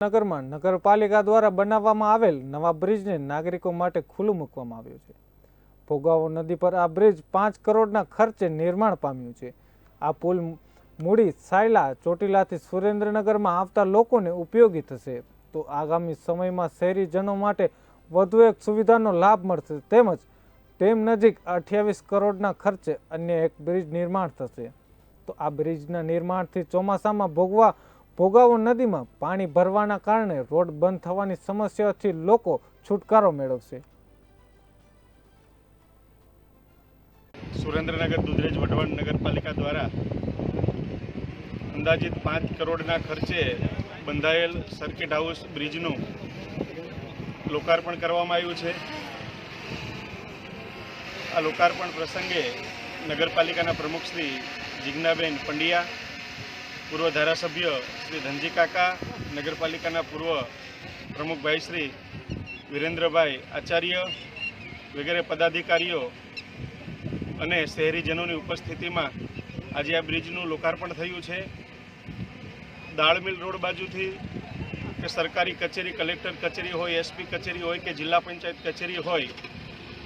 નગરમાં નગરપાલિકા દ્વારા બનાવવામાં આવેલ નવા બ્રિજને નાગરિકો માટે ખુલ્લું મૂકવામાં આવ્યું છે. ભોગાવો નદી પર આ બ્રિજ પાંચ કરોડના ખર્ચે નિર્માણ પામ્યું છે. આ પુલ મૂડી સાયલા, ચોટીલાથી સુરેન્દ્રનગરમાં આવતા લોકોને ઉપયોગી થશે. તો આગામી સમયમાં શહેરીજનો માટે વધુ એક સુવિધાનો લાભ મળશે તેમજ તેમ નજીક અઠ્યાવીસ કરોડના ખર્ચે અન્ય એક બ્રિજ નિર્માણ થશે. તો આ બ્રિજના નિર્માણથી ચોમાસામાં ભોગવા ભોગાવો નદીમાં પાણી ભરવાના કારણે રોડ બંધ થવાની સમસ્યાથી લોકો છુટકારો મેળવશે. સુરેન્દ્રનગર દુધરેજ વઢવાણ નગરપાલિકા દ્વારા અંદાજિત પાંચ કરોડના ખર્ચે બંધાયેલ સર્કિટ હાઉસ બ્રિજનું લોકાર્પણ કરવામાં આવ્યું છે. આ લોકાર્પણ પ્રસંગે નગરપાલિકાના પ્રમુખ શ્રી જિજ્ઞાબેન પંડ્યા પૂર્વ ધારાસભ્ય શ્રી ધનજી કાકા, નગરપાલિકાના પૂર્વ પ્રમુખભાઈ શ્રી વિરેન્દ્રભાઈ આચાર્ય વગેરે પદાધિકારીઓ અને શહેરીજનોની ઉપસ્થિતિમાં આજે આ બ્રિજનું લોકાર્પણ થયું છે. દાળમિલ રોડ બાજુથી કે સરકારી કચેરી, કલેક્ટર કચેરી હોય, એસપી કચેરી હોય કે જિલ્લા પંચાયત કચેરી હોય,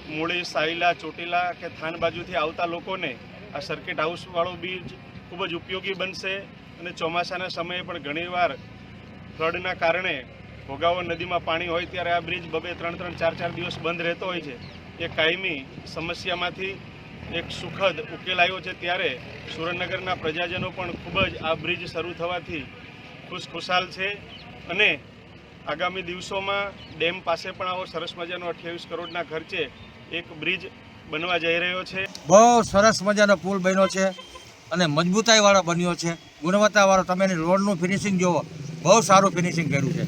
મૂળી, સાયલા, ચોટીલા કે થાન બાજુથી આવતા લોકોને આ સર્કિટ હાઉસવાળો બ્રિજ ખૂબ જ ઉપયોગી બનશે. અને ચોમાસાના સમયે પણ ઘણીવાર ફ્લડના કારણે ભોગાવો નદીમાં પાણી હોય ત્યારે આ બ્રિજ બબે ત્રણ ત્રણ ચાર ચાર દિવસ બંધ રહેતો હોય છે. એ કાયમી સમસ્યામાંથી એક સુખદ ઉકેલ આવ્યો છે ત્યારે સુરેન્દ્રનગરના પ્રજાજનો પણ ખૂબ જ આ બ્રિજ શરૂ થવાથી ખુશખુશાલ છે અને આગામી દિવસોમાં ડેમ પાસે પણ આવો સરસ મજાનો અઠ્યાવીસ કરોડના ખર્ચે એક બ્રિજ બનવા જઈ રહ્યો છે. બહુ સરસ મજાનો પુલ બન્યો છે અને મજબૂતાઈવાળો બન્યો છે. ગુણવત્તાવાળો, તમે એની રોડનું ફિનિશિંગ જુઓ. બહુ સારું ફિનિશિંગ કર્યું છે.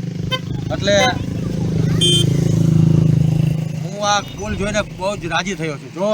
એટલે હું આ પુલ જોઈને બહુ જ રાજી થયો છું. જો